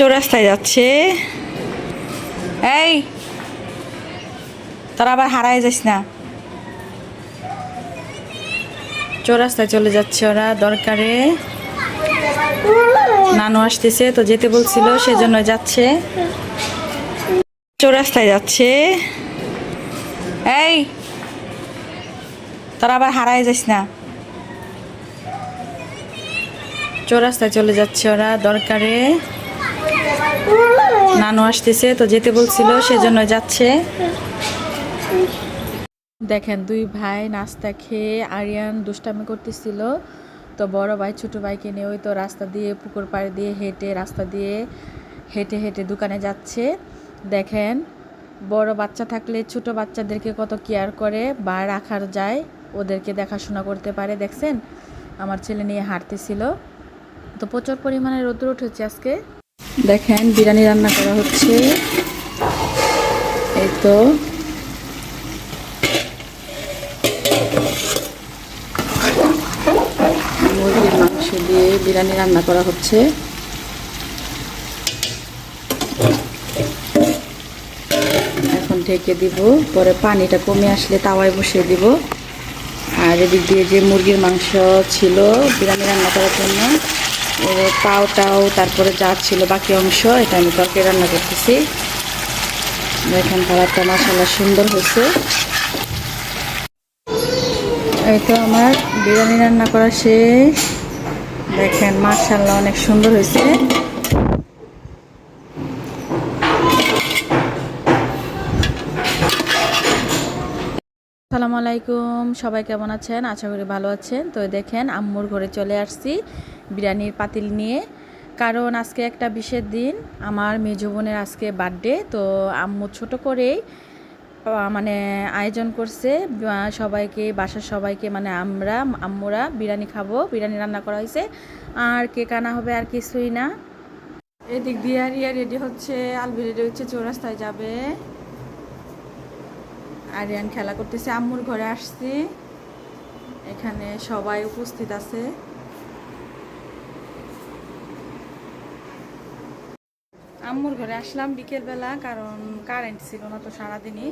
চৌরাস্তায় যাচ্ছে। এই, তোরা আবার হারায় যাস না। চৌরাস্তায় চলে যাচ্ছে ওরা, দরকারে। নানু আসতেছে, তো যেতে বলছিল, সেজন্য যাচ্ছে। চৌরাস্তায় যাচ্ছে। এই, তোরা আবার হারায় যাস না। চৌরাস্তায় চলে যাচ্ছে ওরা, দরকারে। নানু আসতেছে, তো যেতে বলছিল, সেজন্য যাচ্ছে। দেখেন, দুই ভাই নাস্তা খেয়ে আরিয়ান দুষ্টামি করতেছিল। তো বড় ভাই, ছোট ভাইকে নিয়ে ওই তো রাস্তা দিয়ে, পুকুর পাড়ে দিয়ে হেঁটে, রাস্তা দিয়ে হেঁটে হেঁটে দোকানে যাচ্ছে। দেখেন, বড় বাচ্চা থাকলে ছোট বাচ্চাদেরকে কত কেয়ার করে বা রাখার যায়, ওদেরকে দেখাশোনা করতে পারে। দেখছেন, আমার ছেলে নিয়ে হাঁটতেছিল। তো প্রচুর পরিমাণে রোদ্র উঠেছে আজকে। দেখেন বিরিয়ানি রান্না করা হচ্ছে। এই তো। মুরগির মাংস দিয়ে বিরিয়ানি রান্না করা হচ্ছে। এখন ঢেকে দিব, পরে পানিটা কমে আসলে তাওয়ায় বসিয়ে দিব। আর এদিক দিয়ে যে মুরগির মাংস ছিল, বিরিয়ানি রান্না করার জন্য পাও টাও, তারপরে যা ছিল বাকি অংশ, এটা আমি তরকারি রান্না করতেছি। দেখেন কালারটা মাসাল্লাহ সুন্দর হয়েছে। এই তো আমার বিরিয়ানি রান্না করা শেষ। দেখেন মাসাল্লাহ অনেক সুন্দর হয়েছে। আসসালামু আলাইকুম, সবাই কেমন আছেন? আশা করি ভালো আছেন। তো দেখেন, আম্মুর ঘরে চলে আসছি। বিরিয়ানির পাতিল নিয়ে। কারণ আজকে একটা বিশেষ দিন, আমার মেজো বোনের আজকে বার্থডে, তো আম্মু ছোট করেই মানে আয়োজন করছে সবাইকে, বাসার সবাইকে মানে আমরা, আম্মুরা বিরিয়ানি খাব, বিরিয়ানি রান্না করা হয়েছে। আর কেক আনা হবে আর কিছুই না। এদিক দিয়ে রেডি হচ্ছে, আলবি রেডি হচ্ছে, চৌরাস্তায় যাবে। আরিয়ান খেলা করতেছে, আম্মুর ঘরে আসছি। এখানে সবাই উপস্থিত আছে। আম্মুর ঘরে আসলাম বিকেলবেলা, কারণ কারেন্ট ছিল না তো সারাদিনই।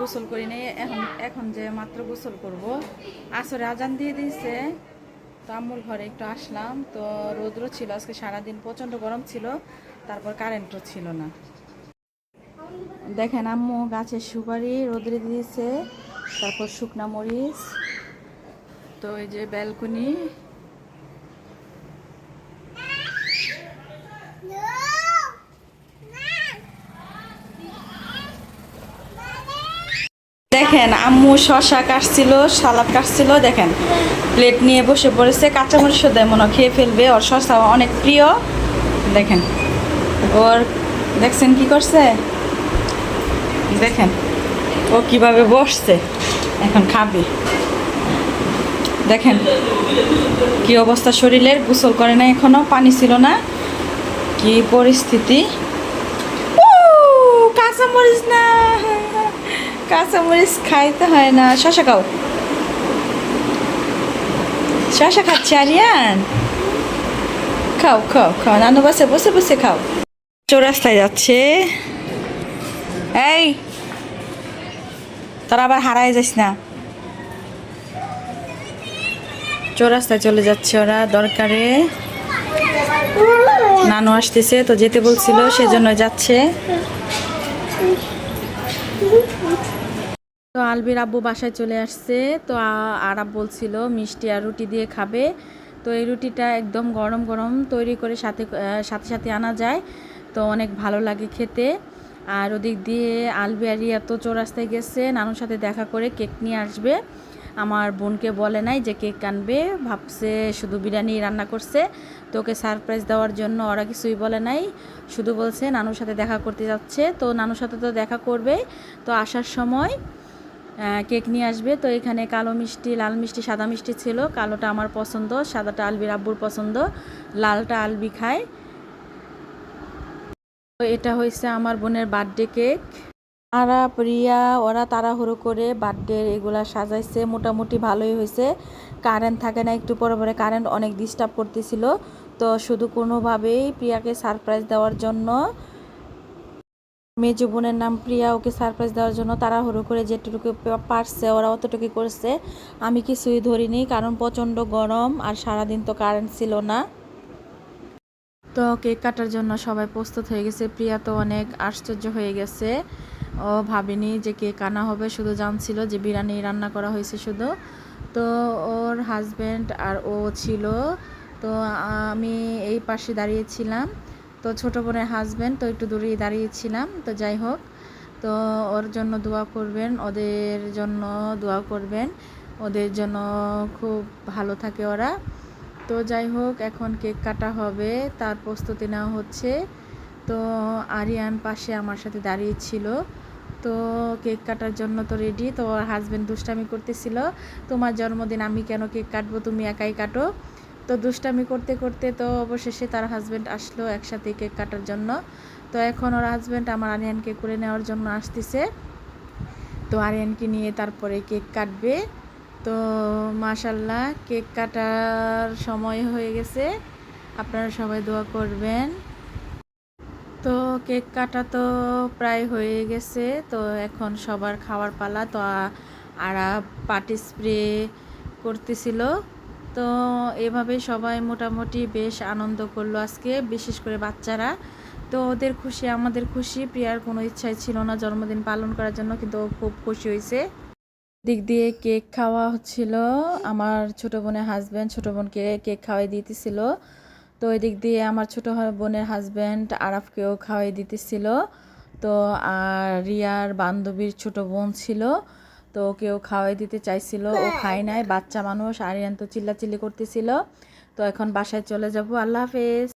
গোসল করি নেই, এখন এখন যে মাত্র গোসল করব। আসরে আজান দিয়ে দিয়েছে, তো আম্মুর ঘরে একটু আসলাম। তো রৌদ্র ছিল, আজকে সারাদিন প্রচণ্ড গরম ছিল, তারপর কারেন্টও ছিল না। দেখেন আম্মু গাছের সুপারি রোদরে দিয়েছে, তারপর শুকনা মরিচ, তো এই যে ব্যালকনি দেখেন, আম্মু শশা কাটছিল, সালাদ কাটছিল, দেখেন। প্লেট নিয়ে বসে পড়েছে কাঁচামরিচ দেয়, মনে খেয়ে ফেলবে। ওর শশা অনেক প্রিয়। দেখেন, ওর দেখছেন কি করছে? দেখেন, ও কীভাবে বসছে, এখন খাবে। দেখেন, কি অবস্থা শরীরের, গোসল করে না এখনও, পানি ছিল না। কি পরিস্থিতি। কাঁচামরিচ না। কাঁচামরিচ খাইতে হয় না। শশা খাও। শশা খাচ্ছে, আরিয়ান। খাও খাও খাও। নানু বাসে বসে বসে খাও। চৌরাস্তায় যাচ্ছে। এই, তোরা আবার হারায় যাস না। চৌরাস্তায় চলে যাচ্ছে ওরা দরকারে। নানু আসতেছে, তো যেতে বলছিল, সেজন্য যাচ্ছে। তো আলবির আব্বু বাসায় চলে আসছে। তো আরাব বলছিল, মিষ্টি আর রুটি দিয়ে খাবে। তো এই রুটিটা একদম গরম গরম তৈরি করে সাথে সাথে সাথে আনা যায়। তো অনেক ভালো লাগে খেতে। আর ওদিক দিয়ে আলবি আর রিয়া তো চৌরাস্তায় গেছে। নানুর সাথে দেখা করে কেক নিয়ে আসবে। আমার বোনকে বলে নাই যে কেক আনবে। ভাবছে শুধু বিরিয়ানি রান্না করছে। তো ওকে সারপ্রাইজ দেওয়ার জন্য ওরা কিছুই বলে নাই। শুধু বলছে, নানুর সাথে দেখা করতে যাচ্ছে। তো নানুর সাথে তো দেখা করবে তো আসার সময় কেক নিয়ে আসবে। তো এখানে কালো মিষ্টি, লাল মিষ্টি, সাদা মিষ্টি ছিল। কালোটা আমার পছন্দ, সাদাটা আলবির আব্বুর পছন্দ, লালটা আলবি খায়। তো এটা হয়েছে আমার বোনের বার্থডে কেক। আরা প্রিয়া, ওরা তাড়াহুড়ো করে বার্থডে এগুলা সাজাইছে। মোটামুটি ভালোই হয়েছে। কারেন্ট থাকে না, একটু পরে পরে কারেন্ট অনেক ডিস্টার্ব করতেছিল। তো তো শুধু কোনোভাবেই প্রিয়াকে সারপ্রাইজ দেওয়ার জন্য মেজো বোনের নাম প্রিয়া, ওকে সারপ্রাইজ দেওয়ার জন্য তারা তাড়াহুড়ো করে যেটুকু পারছে ওরা অতটুকু করছে। আমি কিছুই ধরিনি, কারণ প্রচণ্ড গরম আর সারাদিন তো কারেন্ট ছিল না। তো কেক কাটার জন্য সবাই প্রস্তুত হয়ে গেছে। প্রিয়া তো অনেক আশ্চর্য হয়ে গেছে। ও ভাবেনি যে কেক আনা হবে, শুধু জানছিল যে বিরিয়ানি রান্না করা হয়েছে শুধু। তো ওর হাজব্যান্ড আর ও ছিল। তো আমি এই পাশে দাঁড়িয়েছিলাম। তো ছোটো বোনের হাজব্যান্ড তো একটু দূরেই দাঁড়িয়েছিলাম, তো যাই হোক, তো ওর জন্য দোয়া করবেন, ওদের জন্য দোয়া করবেন, ওদের জন্য খুব ভালো থাকে ওরা। তো যাই হোক, এখন কেক কাটা হবে, তার প্রস্তুতি নেওয়া হচ্ছে। তো আরিয়ান পাশে আমার সাথে দাঁড়িয়েছিল। তো কেক কাটার জন্য তো রেডি তো হাজব্যান্ড দুষ্টামি করতেছিল। তোমার জন্মদিন আমি কেন কেক কাটবো? তুমি একাই কাটো। তো দুষ্টামি করতে করতে তো অবশেষে তার হাজব্যান্ড আসলো একসাথে কেক কাটার জন্য। তো এখন ওর হাজব্যান্ড আমার আরিয়ানকে করে নেওয়ার জন্য আসতেছে। তো আরিয়ানকে নিয়ে তারপরে কেক কাটবে। তো মাশাল্লাহ কেক কাটার সময় হয়ে গেছে। আপনারা সবাই দোয়া করবেন। তো কেক কাটা তো প্রায় হয়ে গেছে। তো এখন সবার খাওয়ার পালা তো আর পার্টি স্প্রে করতেছিল। তো এভাবে সবাই মোটামুটি বেশ আনন্দ করল আজকে, বিশেষ করে বাচ্চারা। তো ওদের খুশি, আমাদের খুশি। প্রিয়ার কোনো ইচ্ছাই ছিল না জন্মদিন পালন করার জন্য, কিন্তু খুব খুশি হয়েছে। দিক দিয়ে কেক খাওয়া হচ্ছিল। আমার ছোটো বোনের হাজব্যান্ড ছোটো বোনকে কেক খাওয়াই দিতেছিল। তো ওই দিক দিয়ে আমার ছোটো বোনের হাজব্যান্ড আরাফকেও খাওয়াই দিতেছিল। তো আর রিয়ার বান্ধবীর ছোট বোন ছিল। তো কেউ খাওয়াই দিতে চাইছিল, ও খায় নাই। বাচ্চা মানুষ, আরিয়ান তো চিল্লাচিল্লি করতেছিল। তো এখন বাসায় চলে যাব। আল্লাহ হাফেজ।